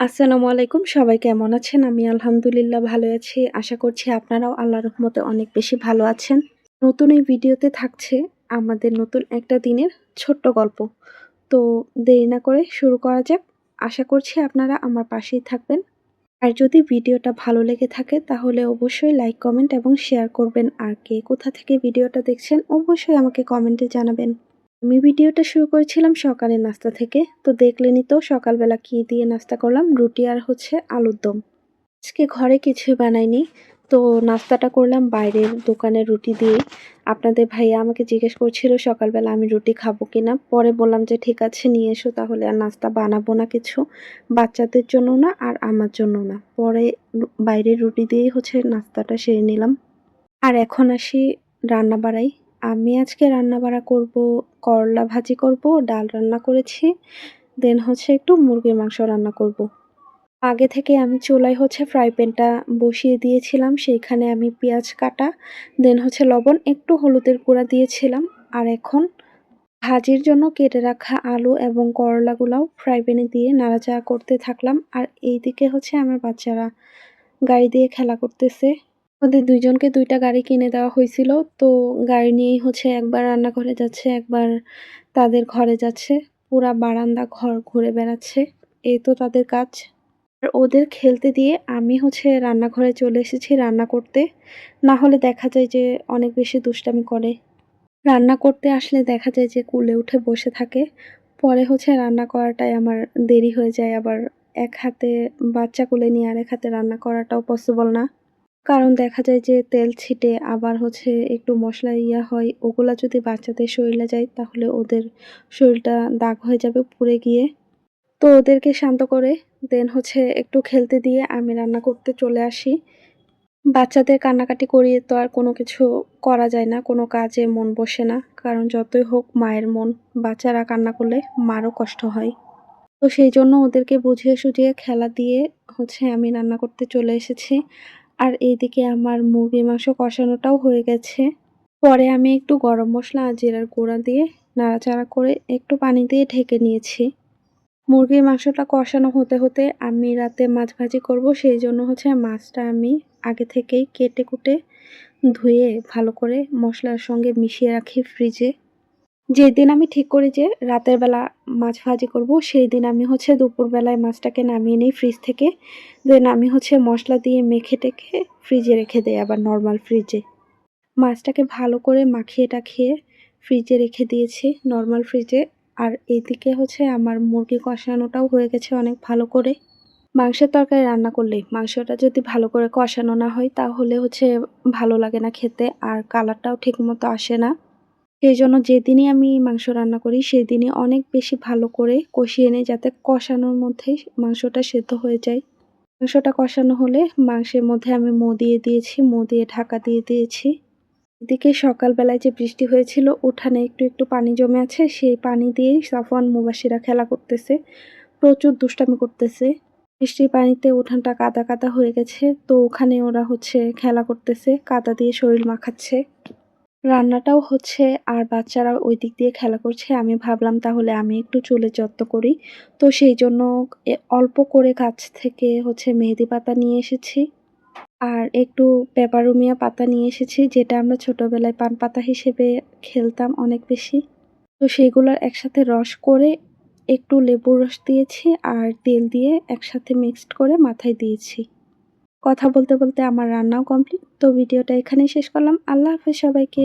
আসসালামু আলাইকুম, সবাই কেমন আছেন? আমি আলহামদুলিল্লাহ ভালো আছি। আশা করছি আপনারাও আল্লাহ রহমতে অনেক বেশি ভালো আছেন। নতুন এই ভিডিওতে থাকছে আমাদের নতুন একটা দিনের ছোট্ট গল্প। তো দেরি না করে শুরু করা যাক। আশা করছি আপনারা আমার পাশেই থাকবেন। আর যদি ভিডিওটা ভালো লেগে থাকে, তাহলে অবশ্যই লাইক, কমেন্ট এবং শেয়ার করবেন। আর কে কোথা থেকে ভিডিওটা দেখছেন, অবশ্যই আমাকে কমেন্টে জানাবেন। আমি ভিডিওটা শুরু করেছিলাম সকালের নাস্তা থেকে, তো দেখলেনই তো সকালবেলা কি দিয়ে নাস্তা করলাম, রুটি আর হচ্ছে আলুর দম। আজকে ঘরে কিছুই বানাইনি, তো নাস্তাটা করলাম বাইরের দোকানের রুটি দিয়ে। আপনাদের ভাইয়া আমাকে জিজ্ঞেস করছিল সকালবেলা আমি রুটি খাব কিনা, পরে বললাম যে ঠিক আছে, নিয়ে এসো, তাহলে আর নাস্তা বানাবো না কিছু। বাচ্চাদের জন্য না আর আমার জন্য না। পরে বাইরের রুটি দিয়েই হচ্ছে নাস্তাটা সেরে নিলাম। আর এখন আসি রান্না বাড়াই আমি আজকে রান্না বাড়া করব, করলা ভাজি করব, ডাল রান্না করেছি, দেন হচ্ছে একটু মুরগির মাংস রান্না করব। আগে থেকে আমি চুলায় হচ্ছে ফ্রাই প্যানটা বসিয়ে দিয়েছিলাম, সেইখানে আমি পেঁয়াজ কাটা, দেন হচ্ছে লবণ, একটু হলুদের গুঁড়া দিয়েছিলাম, আর এখন ভাজির জন্য কেটে রাখা আলু এবং করলাগুলাও ফ্রাই প্যানে দিয়ে নাড়াচাড়া করতে থাকলাম, আর এইদিকে হচ্ছে আমার বাচ্চারা গাড়ি দিয়ে খেলা করতেছে ওদের দুইজনকে দুইটা গাড়ি কিনে দেওয়া হয়েছিল। তো গাড়ি নিয়েই হচ্ছে একবার রান্নাঘরে যাচ্ছে, একবার তাদের ঘরে যাচ্ছে। পুরা বারান্দা ঘর ঘুরে বেড়াচ্ছে। এই তো তাদের কাজ। আর ওদের খেলতে দিয়ে আমি হচ্ছে রান্নাঘরে চলে এসেছি রান্না করতে। না হলে দেখা যায় যে অনেক বেশি দুষ্টামি করে। রান্না করতে আসলে দেখা যায় যে কুলে উঠে বসে থাকে। পরে হচ্ছে রান্না করাটাই আমার দেরি হয়ে যায়। আবার এক হাতে বাচ্চা কুলে নিয়ে আরেক হাতে রান্না করাটাও পসিবল না। কারণ দেখা যায় যে তেল ছিটে, আবার হচ্ছে একটু মশলা ইয়া হয়, ওগুলা যদি বাচ্চাদের শরীরে যায় তাহলে ওদের শরীরটা দাগ হয়ে যাবে পুড়ে গিয়ে। তো ওদেরকে শান্ত করে, দেন হচ্ছে একটু খেলতে দিয়ে আমি রান্না করতে চলে আসি। বাচ্চাদের কান্নাকাটি করিয়ে তো আর কোনো কিছু করা যায় না, কোনো কাজে মন বসে না, কারণ যতই হোক মায়ের মন, বাচ্চারা কান্না করলে মারও কষ্ট হয়। তো সেই জন্য ওদেরকে বুঝিয়ে সুঝিয়ে খেলা দিয়ে হচ্ছে আমি রান্না করতে চলে এসেছি। আর এইদিকে আমার মুরগির মাংস কষানোটাও হয়ে গেছে। পরে আমি একটু গরম মশলা আর জিরার গুঁড়া দিয়ে নাড়াচাড়া করে একটু পানি দিয়ে ঢেকে নিয়েছি। মুরগির মাংসটা কষানো হতে হতে আমি রাতে মাছ ভাজি করব, সেই জন্য হচ্ছে মাছটা আমি আগে থেকেই কেটে কুটে ধুয়ে ভালো করে মশলার সঙ্গে মিশিয়ে রাখি ফ্রিজে যেদিন আমি ঠিক করি যে রাতের বেলা মাছ ভাজি করব সেই দিন আমি হচ্ছে দুপুরবেলায় মাছটাকে নামিয়ে নিই ফ্রিজ থেকে। দেন আমি হচ্ছে মশলা দিয়ে মেখে টেখে ফ্রিজে রেখে দেই আবার নর্মাল ফ্রিজে মাছটাকে ভালো করে মাখিয়ে টাখিয়ে ফ্রিজে রেখে দিয়েছি নর্মাল ফ্রিজে আর এদিকে হচ্ছে আমার মুরগি কষানোটাও হয়ে গেছে অনেক ভালো করে। মাংসের তরকারি রান্না করলে মাংসটা যদি ভালো করে কষানো না হয়, তাহলে হচ্ছে ভালো লাগে না খেতে আর কালারটাও ঠিকমতো আসে না। সেই জন্য যেদিনই আমি মাংস রান্না করি, সেদিনই অনেক বেশি ভালো করে কষিয়ে নিই যাতে কষানোর মধ্যেই মাংসটা সেদ্ধ হয়ে যায়। মাংসটা কষানো হলে মাংসের মধ্যে আমি মো দিয়ে দিয়েছি, মো দিয়ে ঢাকা দিয়ে দিয়েছি। এদিকে সকালবেলায় যে বৃষ্টি হয়েছিল উঠানে একটু একটু পানি জমে আছে, সেই পানি দিয়েই সাফওয়ান মুবাসিরা খেলা করতেছে। প্রচুর দুষ্টামি করতেছে। বৃষ্টির পানিতে উঠানটা কাদা কাদা হয়ে গেছে, তো ওখানে ওরা হচ্ছে খেলা করতেছে, কাদা দিয়ে শরীর মাখাচ্ছে। রান্নাটাও হচ্ছে আর বাচ্চারা ওই দিক দিয়ে খেলা করছে, আমি ভাবলাম তাহলে আমি একটু চুলের যত্ন করি। তো সেই জন্য অল্প করে গাছ থেকে হচ্ছে মেহেদি পাতা নিয়ে এসেছি আর একটু পেপারুমিয়া পাতা নিয়ে এসেছি, যেটা আমরা ছোটোবেলায় পান পাতা হিসেবে খেলতাম অনেক বেশি। তো সেগুলোর একসাথে রস করে একটু লেবুর রস দিয়েছি আর তেল দিয়ে একসাথে মিক্সড করে মাথায় দিয়েছি। কথা বলতে বলতে আমার রান্নাও কমপ্লিট তো ভিডিওটা এখানেই শেষ করলাম। আল্লাহ হাফেজ সবাইকে।